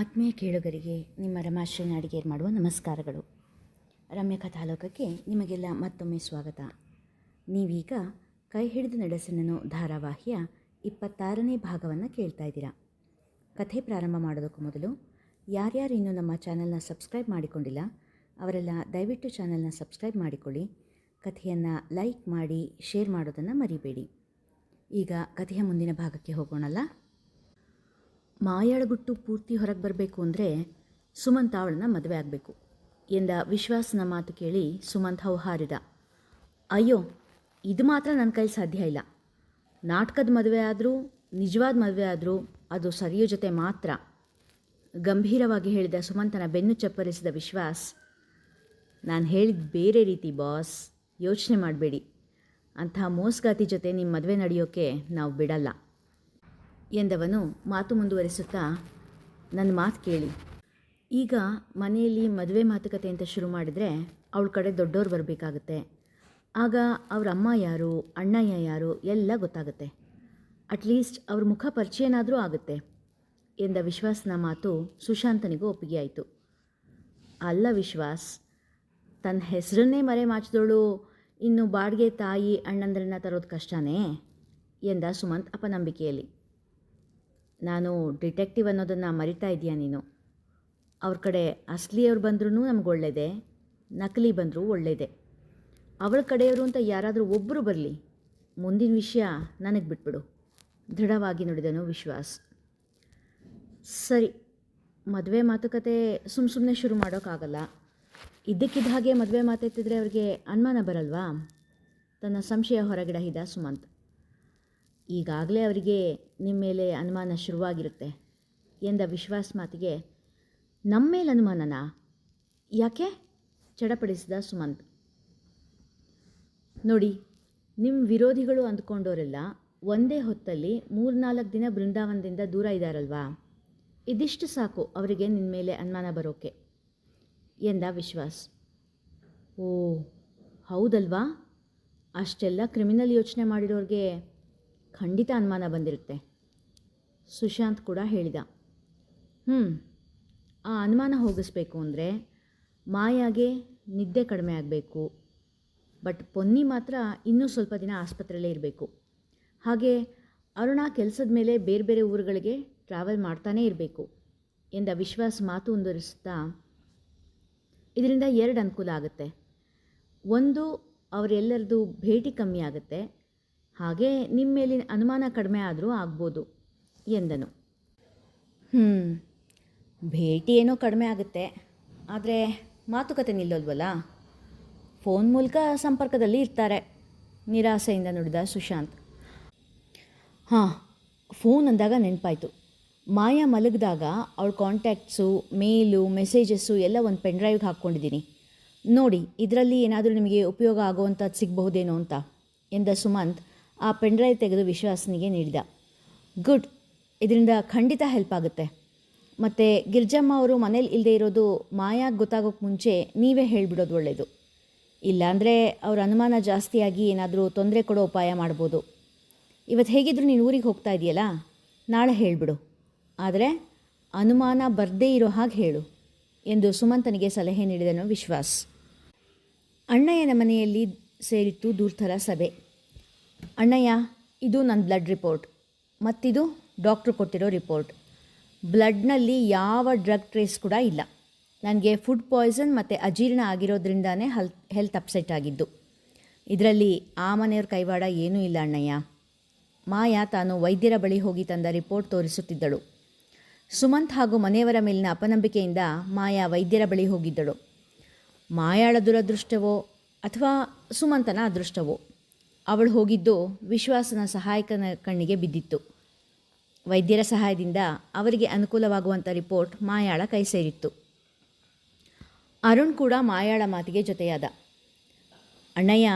ಆತ್ಮೀಯ ಕೇಳುಗರಿಗೆ ನಿಮ್ಮ ರಮಾಶ್ರೀ ನಾಡಿಗೇರ್ ಮಾಡುವ ನಮಸ್ಕಾರಗಳು. ರಮ್ಯ ಕಥಾಲೋಕಕ್ಕೆ ನಿಮಗೆಲ್ಲ ಮತ್ತೊಮ್ಮೆ ಸ್ವಾಗತ. ನೀವೀಗ ಕೈ ಹಿಡಿದು ನಡೆಸನನು ಧಾರಾವಾಹಿಯ ಇಪ್ಪತ್ತಾರನೇ ಭಾಗವನ್ನು ಕೇಳ್ತಾ ಇದ್ದೀರಾ. ಕಥೆ ಪ್ರಾರಂಭ ಮಾಡೋದಕ್ಕೂ ಮೊದಲು ಯಾರ್ಯಾರು ಇನ್ನೂ ನಮ್ಮ ಚಾನಲ್ನ ಸಬ್ಸ್ಕ್ರೈಬ್ ಮಾಡಿಕೊಂಡಿಲ್ಲ, ಅವರೆಲ್ಲ ದಯವಿಟ್ಟು ಚಾನಲ್ನ ಸಬ್ಸ್ಕ್ರೈಬ್ ಮಾಡಿಕೊಳ್ಳಿ, ಕಥೆಯನ್ನು ಲೈಕ್ ಮಾಡಿ, ಶೇರ್ ಮಾಡೋದನ್ನು ಮರಿಬೇಡಿ. ಈಗ ಕಥೆಯ ಮುಂದಿನ ಭಾಗಕ್ಕೆ ಹೋಗೋಣಲ್ಲ? ಮಾಯಾಳಗುಟ್ಟು ಪೂರ್ತಿ ಹೊರಗೆ ಬರಬೇಕು ಅಂದರೆ ಸುಮಂತ್ ಅವಳನ್ನ ಮದುವೆ ಆಗಬೇಕು ಎಂದ ವಿಶ್ವಾಸನ ಮಾತು ಕೇಳಿ ಸುಮಂತ್ ಹೌಹಾರಿದ, ಅಯ್ಯೋ, ಇದು ಮಾತ್ರ ನನ್ನ ಕೈಲಿ ಸಾಧ್ಯ ಇಲ್ಲ. ನಾಟಕದ ಮದುವೆ ಆದರೂ, ನಿಜವಾದ ಮದುವೆ ಆದರೂ ಅದು ಸರಿಯೋ ಜೊತೆ ಮಾತ್ರ. ಗಂಭೀರವಾಗಿ ಹೇಳಿದ ಸುಮಂತನ ಬೆನ್ನು ಚಪ್ಪರಿಸಿದ ವಿಶ್ವಾಸ್, ನಾನು ಹೇಳಿದ ಬೇರೆ ರೀತಿ ಬಾಸ್, ಯೋಚನೆ ಮಾಡಬೇಡಿ. ಅಂಥ ಮೋಸ್ಗಾತಿ ಜೊತೆ ನಿಮ್ಮ ಮದುವೆ ನಡೆಯೋಕ್ಕೆ ನಾವು ಬಿಡಲ್ಲ. ಎಂದವನು ಮಾತು ಮುಂದುವರಿಸುತ್ತಾ, ನನ್ನ ಮಾತು ಕೇಳಿ. ಈಗ ಮನೆಯಲ್ಲಿ ಮದುವೆ ಮಾತುಕತೆ ಅಂತ ಶುರು ಮಾಡಿದರೆ ಅವಳ ಕಡೆ ದೊಡ್ಡವ್ರು ಬರಬೇಕಾಗುತ್ತೆ. ಆಗ ಅವ್ರ ಅಮ್ಮ ಯಾರು, ಅಣ್ಣಯ್ಯ ಯಾರು, ಎಲ್ಲ ಗೊತ್ತಾಗುತ್ತೆ. ಅಟ್ಲೀಸ್ಟ್ ಅವ್ರ ಮುಖ ಪರಿಚಯನಾದರೂ ಆಗುತ್ತೆ ಎಂದ ವಿಶ್ವಾಸನ ಮಾತು ಸುಶಾಂತನಿಗೂ ಒಪ್ಪಿಗೆಯಾಯಿತು. ಅಲ್ಲ ವಿಶ್ವಾಸ್ ತನ್ನ ಹೆಸರನ್ನೇ ಮರೆ ಮಾಚಿದವಳು ಇನ್ನು ಬಾಡಿಗೆ ತಾಯಿ ಅಣ್ಣಂದ್ರನ್ನ ತರೋದು ಕಷ್ಟನೇ? ಎಂದ ಸುಮಂತ್ ಅಪನಂಬಿಕೆಯಲ್ಲಿ. ನಾನು ಡಿಟೆಕ್ಟಿವ್ ಅನ್ನೋದನ್ನು ಮರಿತಾ ಇದೆಯಾ ನೀನು? ಅವ್ರ ಕಡೆ ಅಸಲಿಯವ್ರು ಬಂದ್ರೂ ನಮ್ಗೆ ಒಳ್ಳೆಯದೇ ನಕಲಿ ಬಂದರೂ ಒಳ್ಳೆಯದೇ ಅವಳ ಕಡೆಯವರು ಅಂತ ಯಾರಾದರೂ ಒಬ್ಬರು ಬರಲಿ, ಮುಂದಿನ ವಿಷಯ ನನಗೆ ಬಿಟ್ಬಿಡು. ದೃಢವಾಗಿ ನುಡಿದನು ವಿಶ್ವಾಸ್. ಸರಿ, ಮದುವೆ ಮಾತುಕತೆ ಸುಮ್ಮ ಸುಮ್ಮನೆ ಶುರು ಮಾಡೋಕ್ಕಾಗಲ್ಲ. ಇದ್ದಕ್ಕಿದ್ದ ಹಾಗೆ ಮದುವೆ ಮಾತೆತ್ತಿದ್ರೆ ಅವ್ರಿಗೆ ಅನುಮಾನ ಬರಲ್ವಾ? ತನ್ನ ಸಂಶಯ ಹೊರಗಿಡ ಹಿದ ಸುಮಂತ್. ಈಗಾಗಲೇ ಅವರಿಗೆ ನಿಮ್ಮ ಮೇಲೆ ಅನುಮಾನ ಶುರುವಾಗಿರುತ್ತೆ ಎಂದ ವಿಶ್ವಾಸ್ ಮಾತಿಗೆ, ನಮ್ಮ ಮೇಲೆ ಅನುಮಾನನಾ? ಯಾಕೆ? ಚಡಪಡಿಸಿದ ಸುಮಂತ್. ನೋಡಿ ನಿಮ್ಮ ವಿರೋಧಿಗಳು ಅಂದ್ಕೊಂಡವರೆಲ್ಲ ಒಂದೇ ಹೊತ್ತಲ್ಲಿ ಮೂರ್ನಾಲ್ಕು ದಿನ ಬೃಂದಾವನದಿಂದ ದೂರ ಇದ್ದಾರಲ್ವಾ ಇದಿಷ್ಟು ಸಾಕು ಅವರಿಗೆ ನಿನ್ನ ಮೇಲೆ ಅನುಮಾನ ಬರೋಕೆ, ಎಂದ ವಿಶ್ವಾಸ್. ಓ, ಹೌದಲ್ವಾ? ಅಷ್ಟೆಲ್ಲ ಕ್ರಿಮಿನಲ್ ಯೋಚನೆ ಮಾಡಿರೋರಿಗೆ ಖಂಡಿತ ಅನುಮಾನ ಬಂದಿರುತ್ತೆ. ಸುಶಾಂತ್ ಕೂಡ ಹೇಳಿದ. ಹ್ಞೂ ಆ ಅನುಮಾನ ಹೋಗಿಸ್ಬೇಕು ಅಂದರೆ ಮಾಯಾಗೆ ನಿದ್ದೆ ಕಡಿಮೆ ಆಗಬೇಕು. ಬಟ್ ಪೊನ್ನಿ ಮಾತ್ರ ಇನ್ನೂ ಸ್ವಲ್ಪ ದಿನ ಆಸ್ಪತ್ರೆಯಲ್ಲೇ ಇರಬೇಕು. ಹಾಗೆ ಅರುಣ ಕೆಲಸದ ಮೇಲೆ ಬೇರೆ ಬೇರೆ ಊರುಗಳಿಗೆ ಟ್ರಾವೆಲ್ ಮಾಡ್ತಾನೇ ಇರಬೇಕು ಎಂದ ವಿಶ್ವಾಸ ಮಾತು ಮುಂದುವರಿಸುತ್ತಾ ಇದರಿಂದ ಎರಡು ಅನುಕೂಲ ಆಗುತ್ತೆ. ಒಂದು ಅವರೆಲ್ಲರದು ಭೇಟಿ ಕಮ್ಮಿ ಆಗುತ್ತೆ. ಹಾಗೆ ನಿಮ್ಮ ಮೇಲಿನ ಅನುಮಾನ ಕಡಿಮೆ ಆದರೂ ಆಗ್ಬೋದು, ಎಂದನು. ಹ್ಞೂ ಭೇಟಿ ಏನೋ ಕಡಿಮೆ ಆಗುತ್ತೆ, ಆದರೆ ಮಾತುಕತೆ ನಿಲ್ಲೋಲ್ವಲ್ಲ ಫೋನ್ ಮೂಲಕ ಸಂಪರ್ಕದಲ್ಲಿ ಇರ್ತಾರೆ, ನಿರಾಸೆಯಿಂದ ನುಡಿದ ಸುಶಾಂತ್. ಹಾಂ, ಫೋನ್ ಅಂದಾಗ ನೆನಪಾಯಿತು. ಮಾಯಾ ಮಲಗಿದಾಗ ಅವಳ ಕಾಂಟ್ಯಾಕ್ಟ್ಸು ಮೇಲು ಮೆಸೇಜಸ್ಸು ಎಲ್ಲ ಒಂದು ಪೆನ್ ಡ್ರೈವ್ಗೆ ಹಾಕ್ಕೊಂಡಿದ್ದೀನಿ ನೋಡಿ, ಇದರಲ್ಲಿ ಏನಾದರೂ ನಿಮಗೆ ಉಪಯೋಗ ಆಗುವಂಥದ್ದು ಸಿಗಬಹುದೇನೋ ಅಂತ, ಎಂದ ಸುಮಂತ್. ಆ ಪೆನ್ ಡ್ರೈವ್ ತೆಗೆದು ವಿಶ್ವಾಸನಿಗೆ ನೀಡಿದ. ಗುಡ್, ಇದರಿಂದ ಖಂಡಿತ ಹೆಲ್ಪ್ ಆಗುತ್ತೆ. ಮತ್ತು ಗಿರ್ಜಮ್ಮ ಅವರು ಮನೇಲಿ ಇಲ್ಲದೆ ಇರೋದು ಮಾಯಾಗೆ ಗೊತ್ತಾಗೋಕ್ಕೆ ಮುಂಚೆ ನೀವೇ ಹೇಳಿಬಿಡೋದು ಒಳ್ಳೆಯದು ಇಲ್ಲಾಂದರೆ ಅವ್ರ ಅನುಮಾನ ಜಾಸ್ತಿಯಾಗಿ ಏನಾದರೂ ತೊಂದರೆ ಕೊಡೋ ಉಪಾಯ ಮಾಡ್ಬೋದು. ಇವತ್ತು ಹೇಗಿದ್ರು ನೀನು ಊರಿಗೆ ಹೋಗ್ತಾ ಇದೆಯಲ್ಲ? ನಾಳೆ ಹೇಳಿಬಿಡು. ಆದರೆ ಅನುಮಾನ ಬರದೇ ಇರೋ ಹಾಗೆ ಹೇಳು ಎಂದು ಸುಮಂತನಿಗೆ ಸಲಹೆ ನೀಡಿದನು ವಿಶ್ವಾಸ್. ಅಣ್ಣಯ್ಯನ ಮನೆಯಲ್ಲಿ ಸೇರಿತ್ತು ದೂರ್ಥರ ಸಭೆ. ಅಣ್ಣಯ್ಯ, ಇದು ನನ್ನ ಬ್ಲಡ್ ರಿಪೋರ್ಟ್. ಮತ್ತಿದು ಡಾಕ್ಟ್ರು ಕೊಟ್ಟಿರೋ ರಿಪೋರ್ಟ್. ಬ್ಲಡ್ನಲ್ಲಿ ಯಾವ ಡ್ರಗ್ ಟ್ರೇಸ್ ಕೂಡ ಇಲ್ಲ. ನನಗೆ ಫುಡ್ ಪಾಯ್ಸನ್ ಮತ್ತು ಅಜೀರ್ಣ ಆಗಿರೋದ್ರಿಂದಾನೇ ಹಲ್, ಹೆಲ್ತ್ ಅಪ್ಸೆಟ್ ಆಗಿದ್ದು. ಇದರಲ್ಲಿ ಆ ಮನೆಯವ್ರ ಕೈವಾಡ ಏನೂ ಇಲ್ಲ ಅಣ್ಣಯ್ಯ. ಮಾಯಾ ತಾನು ವೈದ್ಯರ ಬಳಿ ಹೋಗಿ ತಂದ ರಿಪೋರ್ಟ್ ತೋರಿಸುತ್ತಿದ್ದಳು. ಸುಮಂತ್ ಹಾಗೂ ಮನೆಯವರ ಮೇಲಿನ ಅಪನಂಬಿಕೆಯಿಂದ ಮಾಯಾ ವೈದ್ಯರ ಬಳಿ ಹೋಗಿದ್ದಳು. ಮಾಯಾಳ ದುರದೃಷ್ಟವೋ ಅಥವಾ ಸುಮಂತನ ಅದೃಷ್ಟವೋ? ಅವಳು ಹೋಗಿದ್ದು ವಿಶ್ವಾಸನ ಸಹಾಯಕನ ಕಣ್ಣಿಗೆ ಬಿದ್ದಿತ್ತು. ವೈದ್ಯರ ಸಹಾಯದಿಂದ ಅವರಿಗೆ ಅನುಕೂಲವಾಗುವಂಥ ರಿಪೋರ್ಟ್ ಮಾಯಾಳ ಕೈ ಸೇರಿತ್ತು. ಅರುಣ್ ಕೂಡ ಮಾಯಾಳ ಮಾತಿಗೆ ಜೊತೆಯಾದ. ಅಣ್ಣಯ್ಯ,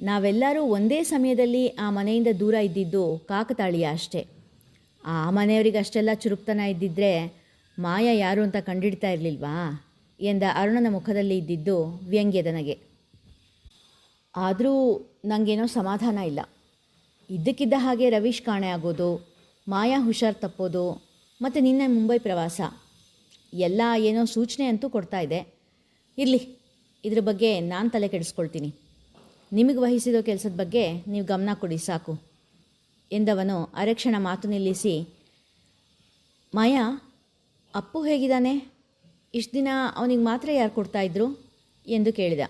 ನಾವೆಲ್ಲರೂ ಒಂದೇ ಸಮಯದಲ್ಲಿ ಆ ಮನೆಯಿಂದ ದೂರ ಇದ್ದಿದ್ದು ಕಾಕತಾಳೀಯ ಅಷ್ಟೇ. ಆ ಮನೆಯವರಿಗೆ ಅಷ್ಟೆಲ್ಲ ಚುರುಕ್ತನ ಇದ್ದಿದ್ದರೆ ಮಾಯ ಯಾರು ಅಂತ ಕಂಡಿಡ್ತಾ ಇರಲಿಲ್ವಾ? ಎಂದ ಅರುಣನ ಮುಖದಲ್ಲಿ ಇದ್ದಿದ್ದು ವ್ಯಂಗ್ಯದ ನಗೆ. ಆದರೂ ನನಗೇನೋ ಸಮಾಧಾನ ಇಲ್ಲ. ಇದ್ದಕ್ಕಿದ್ದ ಹಾಗೆ ರವೀಶ್ ಕಾಣೆ ಆಗೋದು, ಮಾಯಾ ಹುಷಾರ್ ತಪ್ಪೋದು, ಮತ್ತು ನಿನ್ನೆ ಮುಂಬೈ ಪ್ರವಾಸ. ಎಲ್ಲ ಏನೋ ಸೂಚನೆ ಅಂತೂ ಕೊಡ್ತಾ ಇದೆ. ಇರಲಿ, ಇದ್ರ ಬಗ್ಗೆ ನಾನು ತಲೆ ಕೆಡಿಸ್ಕೊಳ್ತೀನಿ. ನಿಮಗೆ ವಹಿಸಿದೋ ಕೆಲಸದ ಬಗ್ಗೆ ನೀವು ಗಮನ ಕೊಡಿ, ಸಾಕು. ಎಂದವನು ಅರೆಕ್ಷಣ ಮಾತು ನಿಲ್ಲಿಸಿ, ಮಾಯಾ, ಅಪ್ಪು ಹೇಗಿದ್ದಾನೆ? ಇಷ್ಟು ದಿನ ಅವನಿಗೆ ಮಾತ್ರ ಯಾರು ಕೊಡ್ತಾಯಿದ್ರು ಎಂದು ಕೇಳಿದ.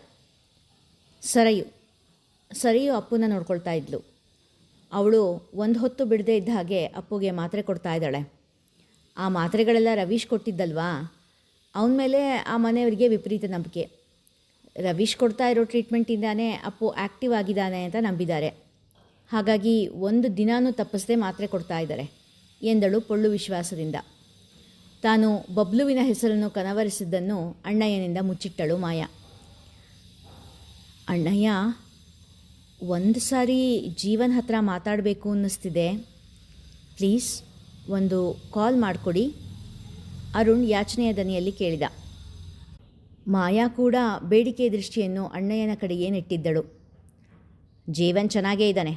ಸರಯು, ಸರಿಯು ಅಪ್ಪನ ನೋಡ್ಕೊಳ್ತಾ ಇದ್ಲು. ಅವಳು ಒಂದು ಹೊತ್ತು ಬಿಡದೇ ಇದ್ದ ಹಾಗೆ ಅಪ್ಪುಗೆ ಮಾತ್ರೆ ಕೊಡ್ತಾ ಇದ್ದಾಳೆ. ಆ ಮಾತ್ರೆಗಳೆಲ್ಲ ರವೀಶ್ ಕೊಟ್ಟಿದ್ದಲ್ವಾ? ಅವನ ಮೇಲೆ ಆ ಮನೆಯವರಿಗೆ ವಿಪರೀತ ನಂಬಿಕೆ. ರವೀಶ್ ಕೊಡ್ತಾ ಇರೋ ಟ್ರೀಟ್ಮೆಂಟಿಂದಾನೇ ಅಪ್ಪು ಆ್ಯಕ್ಟಿವ್ ಆಗಿದ್ದಾನೆ ಅಂತ ನಂಬಿದ್ದಾರೆ. ಹಾಗಾಗಿ ಒಂದು ದಿನಾನೂ ತಪ್ಪಿಸದೆ ಮಾತ್ರೆ ಕೊಡ್ತಾ ಇದ್ದಾರೆ ಎಂದಳು ಪೊಳ್ಳು ವಿಶ್ವಾಸದಿಂದ. ತಾನು ಬಬ್ಲುವಿನ ಹೆಸರನ್ನು ಕನವರಿಸಿದ್ದನ್ನು ಅಣ್ಣಯ್ಯನಿಂದ ಮುಚ್ಚಿಟ್ಟಳು ಮಾಯಾ. ಅಣ್ಣಯ್ಯ, ಒಂದು ಸಾರಿ ಜೀವನ್ ಹತ್ರ ಮಾತಾಡಬೇಕು ಅನ್ನಿಸ್ತಿದೆ. ಪ್ಲೀಸ್, ಒಂದು ಕಾಲ್ ಮಾಡಿಕೊಡಿ. ಅರುಣ್ ಯಾಚನೆಯ ದನಿಯಲ್ಲಿ ಕೇಳಿದ. ಮಾಯಾ ಕೂಡ ಬೇಡಿಕೆ ದೃಷ್ಟಿಯನ್ನು ಅಣ್ಣಯ್ಯನ ಕಡೆಗೆ ನೆಟ್ಟಿದ್ದಳು ಜೀವನ್ ಚೆನ್ನಾಗೇ ಇದ್ದಾನೆ.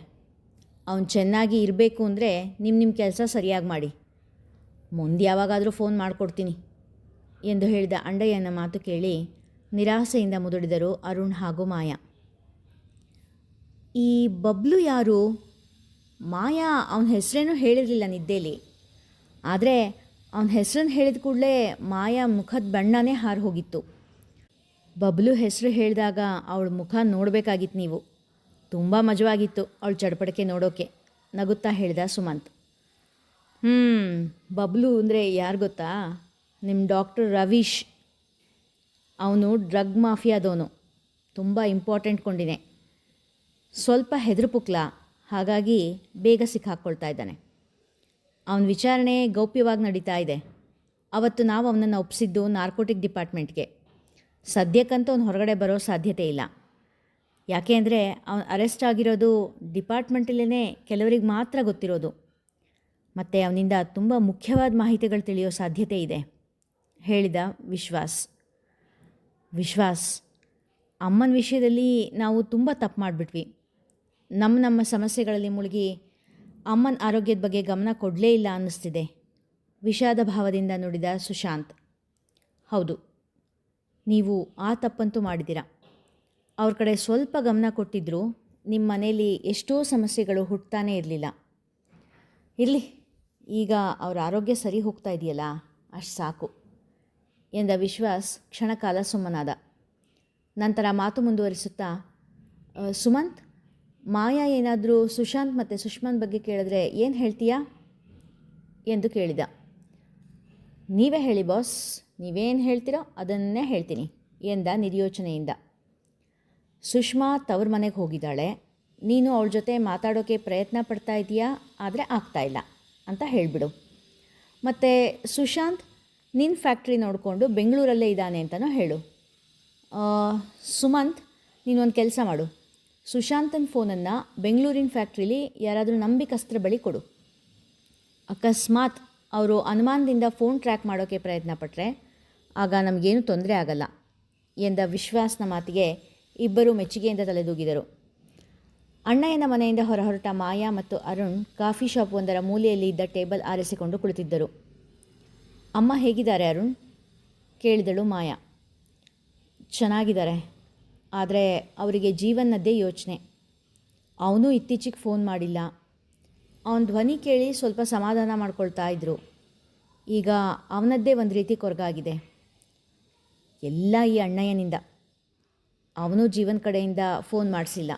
ಅವನು ಚೆನ್ನಾಗಿ ಇರಬೇಕು ಅಂದರೆ ನಿಮ್ಮ ನಿಮ್ಮ ಕೆಲಸ ಸರಿಯಾಗಿ ಮಾಡಿ. ಮುಂದೆ ಯಾವಾಗಾದರೂ ಫೋನ್ ಮಾಡಿಕೊಡ್ತೀನಿ ಎಂದು ಹೇಳಿದ ಅಣ್ಣಯ್ಯನ ಮಾತು ಕೇಳಿ ನಿರಾಸೆಯಿಂದ ಮುದುಡಿದರು ಅರುಣ್ ಹಾಗೂ ಮಾಯಾ. ಈ ಬಬ್ಲು ಯಾರು? ಮಾಯಾ ಅವನ ಹೆಸರೇನು ಹೇಳಿರಲಿಲ್ಲ ನಿದ್ದೇಲಿ. ಆದರೆ ಅವನ ಹೆಸರನ್ನು ಹೇಳಿದ ಕೂಡಲೇ ಮಾಯಾ ಮುಖದ ಬಣ್ಣನೇ ಹಾರು ಹೋಗಿತ್ತು. ಬಬ್ಲು ಹೆಸರು ಹೇಳಿದಾಗ ಅವಳ ಮುಖ ನೋಡಬೇಕಾಗಿತ್ತು ನೀವು. ತುಂಬ ಮಜವಾಗಿತ್ತು ಅವಳ ಚಡಪಡಿಕೆ ನೋಡೋಕೆ, ನಗುತ್ತಾ ಹೇಳಿದ ಸುಮಂತ್. ಹ್ಞೂ ಬಬ್ಲು ಅಂದರೆ ಯಾರು ಗೊತ್ತಾ? ನಿಮ್ಮ ಡಾಕ್ಟರ್ ರವೀಶ್. ಅವನು ಡ್ರಗ್ ಮಾಫಿಯಾದವನು ತುಂಬ ಇಂಪಾರ್ಟೆಂಟ್ ಕೊಂಡಿನೇ ಸ್ವಲ್ಪ ಹೆದರುಪುಕ್ಲ ಹಾಗಾಗಿ ಬೇಗ ಸಿಕ್ಕಾಕ್ಕೊಳ್ತಾ ಇದ್ದಾನೆ. ಅವನ ವಿಚಾರಣೆ ಗೌಪ್ಯವಾಗಿ ನಡೀತಾ ಇದೆ. ಅವತ್ತು ನಾವು ಅವನನ್ನು ಒಪ್ಪಿಸಿದ್ದು ನಾರ್ಕೋಟಿಕ್ ಡಿಪಾರ್ಟ್ಮೆಂಟ್ಗೆ. ಸದ್ಯಕ್ಕಂತೂ ಅವ್ನು ಹೊರಗಡೆ ಬರೋ ಸಾಧ್ಯತೆ ಇಲ್ಲ. ಯಾಕೆ ಅಂದರೆ ಅವನು ಅರೆಸ್ಟ್ ಆಗಿರೋದು ಡಿಪಾರ್ಟ್ಮೆಂಟಲ್ಲೇ ಕೆಲವರಿಗೆ ಮಾತ್ರ ಗೊತ್ತಿರೋದು. ಮತ್ತು ಅವನಿಂದ ತುಂಬ ಮುಖ್ಯವಾದ ಮಾಹಿತಿಗಳು ತಿಳಿಯೋ ಸಾಧ್ಯತೆ ಇದೆ. ಹೇಳಿದ ವಿಶ್ವಾಸ್. ವಿಶ್ವಾಸ್, ಅಮ್ಮನ ವಿಷಯದಲ್ಲಿ ನಾವು ತುಂಬ ತಪ್ಪು ಮಾಡಿಬಿಟ್ವಿ. ನಮ್ಮ ನಮ್ಮ ಸಮಸ್ಯೆಗಳಲ್ಲಿ ಮುಳುಗಿ ಅಮ್ಮನ ಆರೋಗ್ಯದ ಬಗ್ಗೆ ಗಮನ ಕೊಡಲೇ ಇಲ್ಲ ಅನ್ನಿಸ್ತಿದೆ. ವಿಷಾದ ಭಾವದಿಂದ ನುಡಿದ ಸುಶಾಂತ್, ಹೌದು, ನೀವು ಆ ತಪ್ಪಂತೂ ಮಾಡಿದ್ದೀರ? ಅವ್ರ ಕಡೆ ಸ್ವಲ್ಪ ಗಮನ ಕೊಟ್ಟಿದ್ದರೂ ನಿಮ್ಮ ಮನೆಯಲ್ಲಿ ಎಷ್ಟೋ ಸಮಸ್ಯೆಗಳು ಹುಟ್ಟತಾನೇ ಇರಲಿಲ್ಲ. ಇರಲಿ, ಈಗ ಅವ್ರ ಆರೋಗ್ಯ ಸರಿ ಹೋಗ್ತಾ ಇದೆಯಲ್ಲ, ಅಷ್ಟು ಸಾಕು. ಎಂದ ವಿಶ್ವಾಸ್ ಕ್ಷಣಕಾಲ ಸುಮ್ಮನಾದ. ನಂತರ ಮಾತು ಮುಂದುವರಿಸುತ್ತಾ ಸುಮಂತ್, ಮಾಯಾ ಏನಾದರೂ ಸುಶಾಂತ್ ಮತ್ತು ಸುಷ್ಮಾನ್ ಬಗ್ಗೆ ಕೇಳಿದ್ರೆ ಏನು ಹೇಳ್ತೀಯಾ? ಎಂದು ಕೇಳಿದ. ನೀವೇ ಹೇಳಿ ಬಾಸ್, ನೀವೇನು ಹೇಳ್ತೀರೋ ಅದನ್ನೇ ಹೇಳ್ತೀನಿ, ಎಂದ ನಿರ್ಯೋಚನೆಯಿಂದ. ಸುಷ್ಮಾ ತವ್ರ ಮನೆಗೆ ಹೋಗಿದ್ದಾಳೆ. ನೀನು ಅವಳ ಜೊತೆ ಮಾತಾಡೋಕ್ಕೆ ಪ್ರಯತ್ನ ಪಡ್ತಾ ಇದೀಯಾ? ಆದರೆ ಆಗ್ತಾ ಇಲ್ಲ, ಅಂತ ಹೇಳಿಬಿಡು. ಮತ್ತು ಸುಶಾಂತ್ ನಿನ್ನ ಫ್ಯಾಕ್ಟ್ರಿ ನೋಡಿಕೊಂಡು ಬೆಂಗಳೂರಲ್ಲೇ ಇದ್ದಾನೆ ಅಂತಲೂ ಹೇಳು. ಸುಮಂತ್ ನೀನು ಒಂದು ಕೆಲಸ ಮಾಡು. ಸುಶಾಂತನ ಫೋನನ್ನು ಬೆಂಗಳೂರಿನ ಫ್ಯಾಕ್ಟ್ರಿಲಿ ಯಾರಾದರೂ ನಂಬಿಕಸ್ತ್ರ ಬಳಿ ಕೊಡು. ಅಕಸ್ಮಾತ್ ಅವರು ಅನುಮಾನದಿಂದ ಫೋನ್ ಟ್ರ್ಯಾಕ್ ಮಾಡೋಕ್ಕೆ ಪ್ರಯತ್ನ ಪಟ್ಟರೆ ಆಗ ನಮಗೇನು ತೊಂದರೆ ಆಗಲ್ಲ ಎಂದ ವಿಶ್ವಾಸನ ಮಾತಿಗೆ ಇಬ್ಬರು ಮೆಚ್ಚುಗೆಯಿಂದ ತಲೆದೂಗಿದರು. ಅಣ್ಣಯ್ಯನ ಮನೆಯಿಂದ ಹೊರಹೊರಟ ಮಾಯಾ ಮತ್ತು ಅರುಣ್ ಕಾಫಿ ಶಾಪ್ ಒಂದರ ಮೂಲೆಯಲ್ಲಿ ಇದ್ದ ಟೇಬಲ್ ಆರಿಸಿಕೊಂಡು ಕುಳಿತಿದ್ದರು. ಅಮ್ಮ ಹೇಗಿದ್ದಾರೆ ಅರುಣ್? ಕೇಳಿದಳು ಮಾಯಾ. ಚೆನ್ನಾಗಿದ್ದಾರೆ. ಆದರೆ ಅವರಿಗೆ ಜೀವನದ್ದೇ ಯೋಚನೆ. ಅವನು ಇತ್ತೀಚೆಗೆ ಫೋನ್ ಮಾಡಿಲ್ಲ. ಅವನ ಧ್ವನಿ ಕೇಳಿ ಸ್ವಲ್ಪ ಸಮಾಧಾನ ಮಾಡ್ಕೊಳ್ತಾ ಇದ್ರು. ಈಗ ಅವನದ್ದೇ ಒಂದು ರೀತಿ ಕೊರಗಾಗಿದೆ. ಎಲ್ಲ ಈ ಅಣ್ಣಯ್ಯನಿಂದ. ಅವನು ಜೀವನ ಕಡೆಯಿಂದ ಫೋನ್ ಮಾಡಿಸಿಲ್ಲ.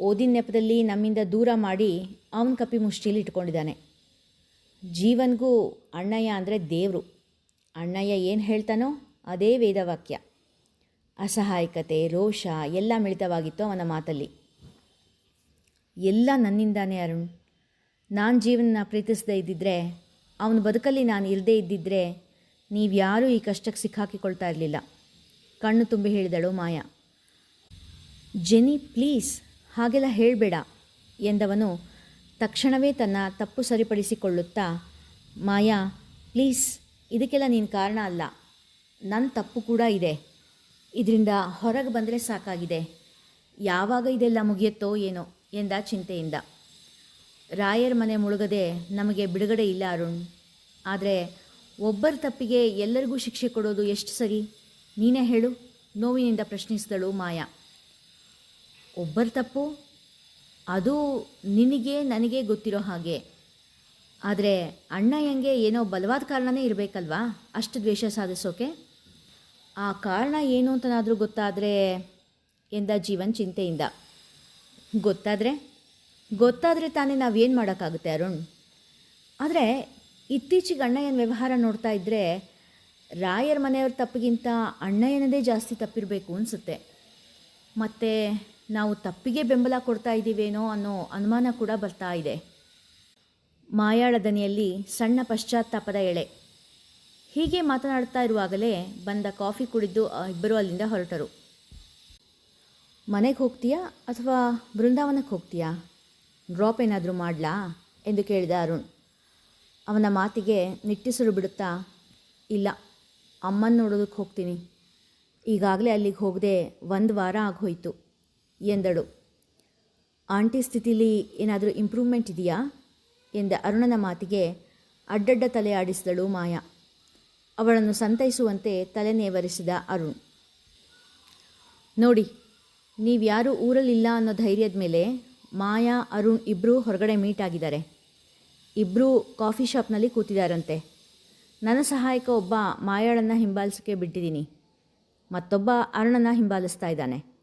ಓದಿನ ನೆಪದಲ್ಲಿ ನಮ್ಮಿಂದ ದೂರ ಮಾಡಿ ಅವನ ಕಪಿ ಮುಷ್ಟಿಲಿ ಇಟ್ಕೊಂಡಿದ್ದಾನೆ. ಜೀವನ್ಗೂ ಅಣ್ಣಯ್ಯ ಅಂದರೆ ದೇವರು. ಅಣ್ಣಯ್ಯ ಏನು ಹೇಳ್ತಾನೋ ಅದೇ ವೇದವಾಕ್ಯ. ಅಸಹಾಯಕತೆ, ರೋಷ ಎಲ್ಲ ಮಿಳಿತವಾಗಿತ್ತು ಅವನ ಮಾತಲ್ಲಿ. ಎಲ್ಲ ನನ್ನಿಂದಾನೇ ಅರುಣ್. ನಾನು ಜೀವನ ಪ್ರೀತಿಸದೇ ಇದ್ದಿದ್ದರೆ ಅವನ ಬದುಕಲ್ಲಿ ನಾನು ಇರದೇ ಇದ್ದಿದ್ದರೆ ನೀವ್ಯಾರೂ ಈ ಕಷ್ಟಕ್ಕೆ ಸಿಕ್ಕಾಕಿಕೊಳ್ತಾ ಇರಲಿಲ್ಲ. ಕಣ್ಣು ತುಂಬಿ ಹೇಳಿದಳು ಮಾಯಾ. ಜೆನಿ ಪ್ಲೀಸ್ ಹಾಗೆಲ್ಲ ಹೇಳಬೇಡ ಎಂದವನು ತಕ್ಷಣವೇ ತನ್ನ ತಪ್ಪು ಸರಿಪಡಿಸಿಕೊಳ್ಳುತ್ತಾ, ಮಾಯಾ, ಪ್ಲೀಸ್, ಇದಕ್ಕೆಲ್ಲ ನೀನು ಕಾರಣ ಅಲ್ಲ. ನನ್ನ ತಪ್ಪು ಕೂಡ ಇದೆ. ಇದರಿಂದ ಹೊರಗೆ ಬಂದರೆ ಸಾಕಾಗಿದೆ. ಯಾವಾಗ ಇದೆಲ್ಲ ಮುಗಿಯುತ್ತೋ ಏನೋ ಎಂದ ಚಿಂತೆಯಿಂದ. ರಾಯರ್ ಮನೆ ಮುಳುಗದೆ ನಮಗೆ ಬಿಡುಗಡೆ ಇಲ್ಲ ಅರುಣ್. ಆದರೆ ಒಬ್ಬರ ತಪ್ಪಿಗೆ ಎಲ್ಲರಿಗೂ ಶಿಕ್ಷೆ ಕೊಡೋದು ಎಷ್ಟು ಸರಿ? ನೀನೇ ಹೇಳು, ನೋವಿನಿಂದ ಪ್ರಶ್ನಿಸಿದಳು ಮಾಯಾ. ಒಬ್ಬರ ತಪ್ಪು? ಅದು ನಿನಗೆ, ನನಗೆ ಗೊತ್ತಿರೋ ಹಾಗೆ. ಆದರೆ ಹೆಂಗೆ ಏನೋ ಬಲವಾದ ಕಾರಣನೇ ಇರಬೇಕಲ್ವಾ? ಅಷ್ಟು ದ್ವೇಷ ಸಾಧಿಸೋಕೆ? ಆ ಕಾರಣ ಏನು ಅಂತನಾದರೂ ಗೊತ್ತಾದರೆ ಎಂದ ಜೀವನ್ ಚಿಂತೆಯಿಂದ. ಗೊತ್ತಾದರೆ? ಗೊತ್ತಾದರೆ ತಾನೇ ನಾವೇನು ಮಾಡೋಕ್ಕಾಗುತ್ತೆ ಅರುಣ್? ಆದರೆ ಇತ್ತೀಚೆಗೆ ಅಣ್ಣಯ್ಯನ ವ್ಯವಹಾರ ನೋಡ್ತಾ ಇದ್ದರೆ ರಾಯರ್ ಮನೆಯವ್ರ ತಪ್ಪಿಗಿಂತ ಅಣ್ಣಯ್ಯನದೇ ಜಾಸ್ತಿ ತಪ್ಪಿರಬೇಕು ಅನಿಸುತ್ತೆ. ಮತ್ತು ನಾವು ತಪ್ಪಿಗೆ ಬೆಂಬಲ ಕೊಡ್ತಾ ಇದ್ದೀವೇನೋ ಅನ್ನೋ ಅನುಮಾನ ಕೂಡ ಬರ್ತಾ ಇದೆ. ಮಾಯಾಳದನಿಯಲ್ಲಿ ಸಣ್ಣ ಪಶ್ಚಾತ್ತಾಪದ ಎಳೆ. ಹೀಗೆ ಮಾತನಾಡ್ತಾ ಇರುವಾಗಲೇ ಬಂದ ಕಾಫಿ ಕುಡಿದು ಇಬ್ಬರು ಅಲ್ಲಿಂದ ಹೊರಟರು. ಮನೆಗೆ ಹೋಗ್ತೀಯಾ ಅಥವಾ ಬೃಂದಾವನಕ್ಕೆ ಹೋಗ್ತೀಯಾ? ಡ್ರಾಪ್ ಏನಾದರೂ ಮಾಡಲಾ? ಎಂದು ಕೇಳಿದ ಅರುಣ್. ಅವನ ಮಾತಿಗೆ ನಿಟ್ಟಿಸಲು ಬಿಡುತ್ತಾ, ಇಲ್ಲ, ಅಮ್ಮನ ನೋಡೋದಕ್ಕೆ ಹೋಗ್ತೀನಿ. ಈಗಾಗಲೇ ಅಲ್ಲಿಗೆ ಹೋಗದೆ ಒಂದು ವಾರ ಆಗೋಯ್ತು ಎಂದಳು. ಆಂಟಿ ಸ್ಥಿತಿಲಿ ಏನಾದರೂ ಇಂಪ್ರೂವ್ಮೆಂಟ್ ಇದೆಯಾ? ಎಂದ ಅರುಣನ ಮಾತಿಗೆ ಅಡ್ಡಡ್ಡ ತಲೆ ಆಡಿಸಿದಳು ಮಾಯಾ. ಅವಳನ್ನು ಸಂತೈಸುವಂತೆ ತಲೆ ನೇವರಿಸಿದ ಅರುಣ್. ನೋಡಿ ನೀವ್ಯಾರೂ ಊರಲ್ಲಿಲ್ಲ ಅನ್ನೋ ಧೈರ್ಯದ ಮೇಲೆ ಮಾಯಾ, ಅರುಣ್ ಇಬ್ಬರೂ ಹೊರಗಡೆ ಮೀಟ್ ಆಗಿದ್ದಾರೆ. ಇಬ್ಬರೂ ಕಾಫಿ ಶಾಪ್ನಲ್ಲಿ ಕೂತಿದ್ದಾರಂತೆ ನನ್ನ ಸಹಾಯಕ ಒಬ್ಬ ಮಾಯಾಳನ್ನು ಹಿಂಬಾಲಿಸೋಕ್ಕೆ ಬಿಟ್ಟಿದ್ದೀನಿ. ಮತ್ತೊಬ್ಬ ಅರುಣನ ಹಿಂಬಾಲಿಸ್ತಾ ಇದ್ದಾನೆ.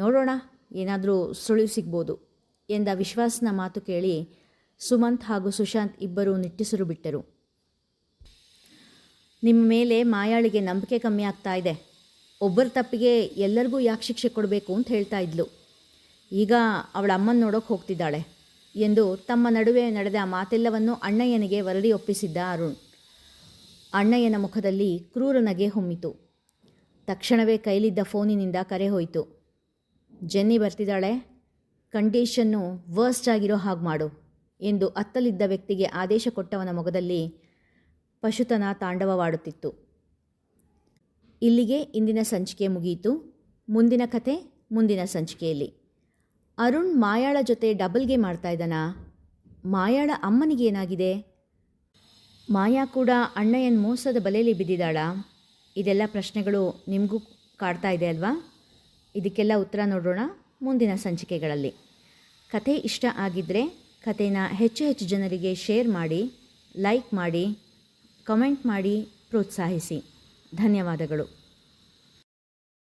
ನೋಡೋಣ, ಏನಾದರೂ ಸುಳಿವು ಸಿಗ್ಬೋದು ಎಂದ ವಿಶ್ವಾಸನ ಮಾತು ಕೇಳಿ ಸುಮಂತ್ ಹಾಗೂ ಸುಶಾಂತ್ ಇಬ್ಬರು ನಿಟ್ಟಿಸಿರು ಬಿಟ್ಟರು. ನಿಮ್ಮ ಮೇಲೆ ಮಾಯಾಳಿಗೆ ನಂಬಿಕೆ ಕಮ್ಮಿ ಆಗ್ತಾ ಇದೆ. ಒಬ್ಬರ ತಪ್ಪಿಗೆ ಎಲ್ಲರಿಗೂ ಯಾಕೆ ಶಿಕ್ಷೆ ಕೊಡಬೇಕು ಅಂತ ಹೇಳ್ತಾ ಇದ್ಲು. ಈಗ ಅವಳ ಅಮ್ಮನ ನೋಡೋಕೆ ಹೋಗ್ತಿದ್ದಾಳೆ ಎಂದು ತಮ್ಮ ನಡುವೆ ನಡೆದ ಮಾತೆಲ್ಲವನ್ನು ಅಣ್ಣಯ್ಯನಿಗೆ ವರದಿ ಒಪ್ಪಿಸಿದ್ದ ಅರುಣ್. ಅಣ್ಣಯ್ಯನ ಮುಖದಲ್ಲಿ ಕ್ರೂರ ನಗೆ ಹೊಮ್ಮಿತು. ತಕ್ಷಣವೇ ಕೈಲಿದ್ದ ಫೋನಿನಿಂದ ಕರೆ ಹೋಯಿತು. ಜೆನ್ನಿ ಬರ್ತಿದ್ದಾಳೆ. ಕಂಡೀಷನ್ನು ವರ್ಸ್ಟ್ ಆಗಿರೋ ಹಾಗೆ ಮಾಡು ಎಂದು ಅತ್ತಲಿದ್ದ ವ್ಯಕ್ತಿಗೆ ಆದೇಶ ಕೊಟ್ಟವನ ಮೊಗದಲ್ಲಿ ಪಶುತನ ತಾಂಡವವಾಡುತ್ತಿತ್ತು. ಇಲ್ಲಿಗೆ ಇಂದಿನ ಸಂಚಿಕೆ ಮುಗಿಯಿತು ಮುಂದಿನ ಕತೆ ಮುಂದಿನ ಸಂಚಿಕೆಯಲ್ಲಿ. ಅರುಣ್ ಮಾಯಾಳ ಜೊತೆ ಡಬಲ್ಗೆ ಮಾಡ್ತಾ ಇದ್ದಾನಾ. ಮಾಯಾಳ ಅಮ್ಮನಿಗೆ ಏನಾಗಿದೆ? ಮಾಯಾ ಕೂಡ ಅಣ್ಣಯ್ಯನ ಮೋಸದ ಬಲೆಯಲ್ಲಿ ಬಿದ್ದಿದ್ದಾಳಾ? ಇದೆಲ್ಲ ಪ್ರಶ್ನೆಗಳು ನಿಮಗೂ ಕಾಡ್ತಾ ಇದೆ ಅಲ್ವಾ? ಇದಕ್ಕೆಲ್ಲ ಉತ್ತರ ನೋಡೋಣ ಮುಂದಿನ ಸಂಚಿಕೆಗಳಲ್ಲಿ. ಕತೆ ಇಷ್ಟ ಆಗಿದ್ದರೆ ಕತೆನ ಹೆಚ್ಚು ಹೆಚ್ಚು ಜನರಿಗೆ ಶೇರ್ ಮಾಡಿ, ಲೈಕ್ ಮಾಡಿ, ಕಮೆಂಟ್ ಮಾಡಿ, ಪ್ರೋತ್ಸಾಹಿಸಿ. ಧನ್ಯವಾದಗಳು.